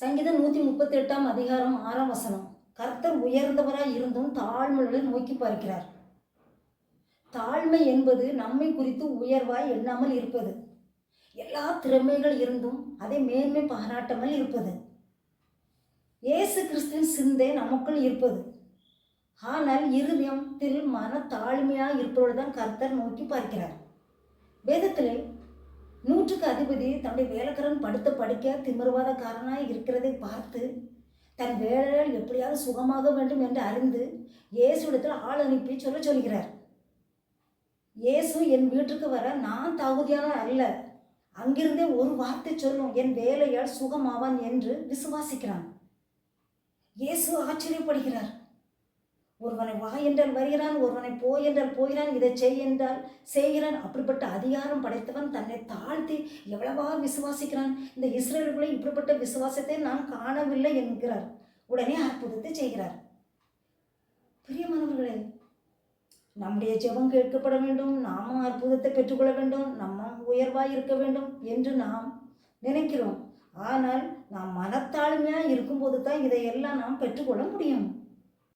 சங்கீதம் நூற்றி முப்பத்தி எட்டாம் அதிகாரம் ஆறாம் வசனம். கர்த்தர் உயர்ந்தவராய் இருந்தும் தாழ்மைகளை நோக்கி பார்க்கிறார். தாழ்மை என்பது நம்மை குறித்து உயர்வாய் எண்ணாமல் இருப்பது. எல்லா திறமைகள் இருந்தும் அதை மேன்மை பாராட்டாமல் இருப்பது. இயேசு கிறிஸ்துவின் சிந்தை நமக்குள் இருப்பது. ஆனால் இருதயத்தில் மன தாழ்மையாக இருப்பவர்கள் தான் கர்த்தர் நோக்கி பார்க்கிறார். வேதத்திலே நூற்றுக்கு அதிபதி தன்னுடைய வேலைக்காரன் படுத்த படிக்க திமிர்வாதக்காரனாய் இருக்கிறதை பார்த்து தன் வேலையால் எப்படியாவது சுகமாக வேண்டும் என்று அறிந்து இயேசுவிடத்தில் ஆள் அனுப்பி சொல்ல சொல்கிறார். இயேசு என் வீட்டுக்கு வர நான் தகுதியான அல்ல. அங்கிருந்தே ஒரு வார்த்தை சொல்லும் என் வேலையால் சுகமாவான் என்று விசுவாசிக்கிறான். இயேசு ஆச்சரியப்படுகிறார். ஒருவனை வா என்றால் வருகிறான் ஒருவனை போய் என்றால் போகிறான் இதை செய் என்றால் செய்கிறான். அப்படிப்பட்ட அதிகாரம் படைத்தவன் தன்னை தாழ்த்தி எவ்வளவா விசுவாசிக்கிறான்? இந்த இஸ்ரேலுக்குள்ளே இப்படிப்பட்ட விசுவாசத்தை நான் காணவில்லை என்கிறார். உடனே அற்புதத்தை செய்கிறார். பிரியமானவர்களே நம்முடைய ஜெபம் கேட்கப்பட வேண்டும் நாமும் அற்புதத்தை பெற்றுக்கொள்ள வேண்டும் நம்ம உயர்வாய் இருக்க வேண்டும் என்று நாம் நினைக்கிறோம். ஆனால் நாம் மனத்தாழ்மையாக இருக்கும்போது தான் இதையெல்லாம் நாம் பெற்றுக்கொள்ள முடியும்.